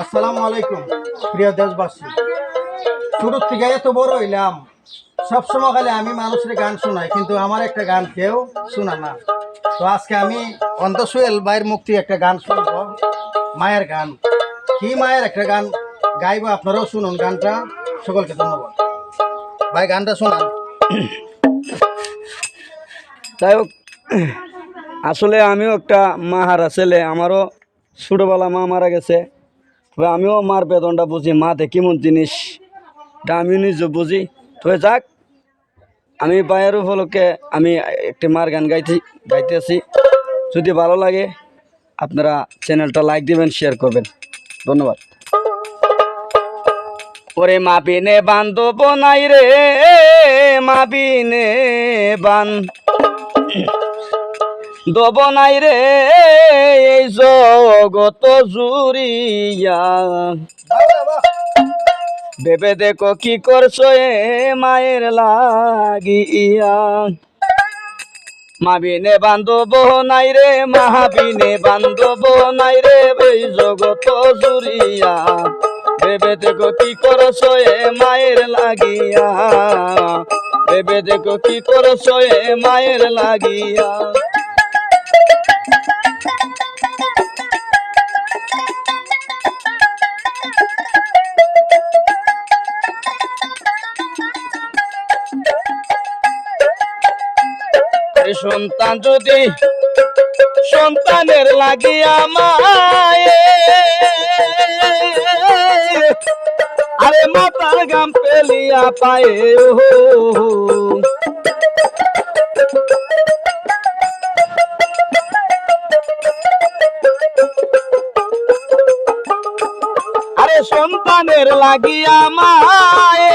আসসালামু আলাইকুম, প্রিয় দেশবাসী। ছোট থেকে এত বড় হইলাম সবসময় খালি আমি মানুষের গান শোনাই, কিন্তু আমার একটা গান কেউ শোনা না। তো আজকে আমি অন্তঃসুয়েল বাইর মুক্তি একটা গান শুনব, মায়ের গান। কি মায়ের একটা গান গাইবো আপনারাও শুনুন গানটা। সকলকে ধন্যবাদ। ভাই, গানটা শোনান। যাই হোক, আসলে আমিও একটা মা হারা ছেলে, আমারও ছোটোবেলা মা মারা গেছে। তবে আমিও মার বেতনটা বুঝি মাতে কেমন জিনিস। এটা আমিও নিজে বুঝি। তবে যাক, আমি পায়ের উপলক্ষে আমি একটি মার গান গাইতে গাইতেছি। যদি ভালো লাগে, আপনারা চ্যানেলটা লাইক দিবেন, শেয়ার করবেন। ধন্যবাদ। ওরে মাপিনে বান্ধব নাই রে মাপিনে বান দব নাই রে এই জগত জুরিয়া ভেবে দেখো কি করছ এ মায়ের লাগিয়া। মাবিনে বান্ধব নাই রে, মাহাবিনে বান্ধব নাই রে, এই জগত জুরিয়া ভেবে দেখো কি করছ এ মায়ের লাগিয়া। ভেবে দেখো কি করছ এ মায়ের লাগিয়া। সন্তান যদি সন্তানের লাগিয়া মায়ে আরে মাতার গাম পেলিয়া পায়ে আরে সন্তানের লাগিয়া মায়ে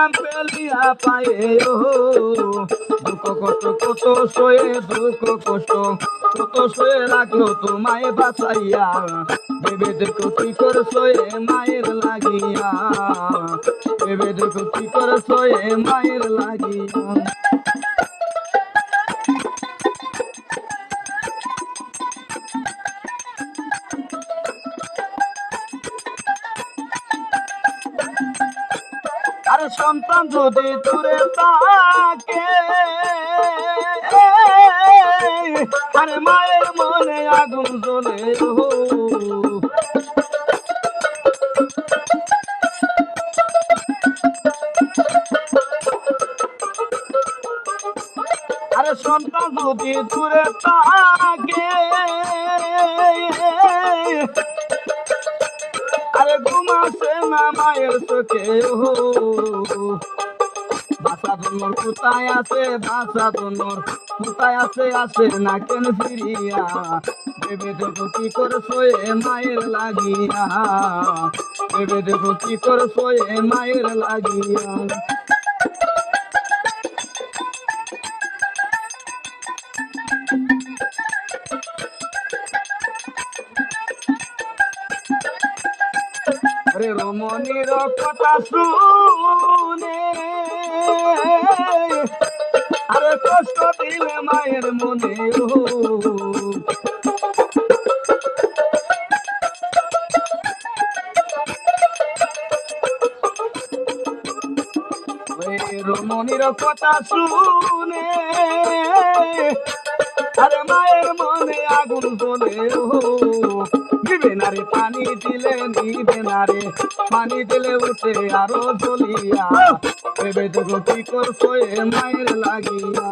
গান পায়ে দুঃখ, কষ্ট, কত সয়ে দুঃখ, কষ্ট, কত সয়ে রাখল তোমায় বাঁচাইয়া। ভেবে এ মায়ের লাগিয়া। ভেবে দেখো কি করছ এ মায়ের লাগিয়া। সন্তান যদি দূরে থাকে আরে মায়ের মনে আগুন জ্বলে। আরে সন্তান যদি দূরে থাকে ঘুমাছে না মায়ের চোখে হো বাসা ধনর কোথায় আছে, বাসা ধনর কোথায় আছে আছে না কেন ফিরিয়া? ভেবে দেখো কি করছ এ মায়ের লাগিয়া। ভেবে দেখো কি করছ এ মায়ের লাগিয়া। রে রমণীর কথা শুনে। আরে কষ্ট দিলে মায়ের মনে রমণীর কথা শুনে। আরে মায়ের মনে আগুন জ্বলে ও নিবে না রে পানি দিলে নিবে না রে। পানি দিলে উঠে আরও জ্বলিয়া। ভেবে দেখো কি করছ এ মায়ের লাগিয়া।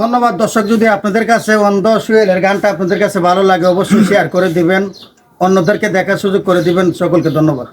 ধন্যবাদ দর্শক, যদি আপনাদের কাছে অন্ধ সুয়েলের গানটা আপনাদের কাছে ভালো লাগে, অবশ্যই শেয়ার করে দিবেন। অন্যদেরকে দেখার সুযোগ করে দিবেন। সকলকে ধন্যবাদ।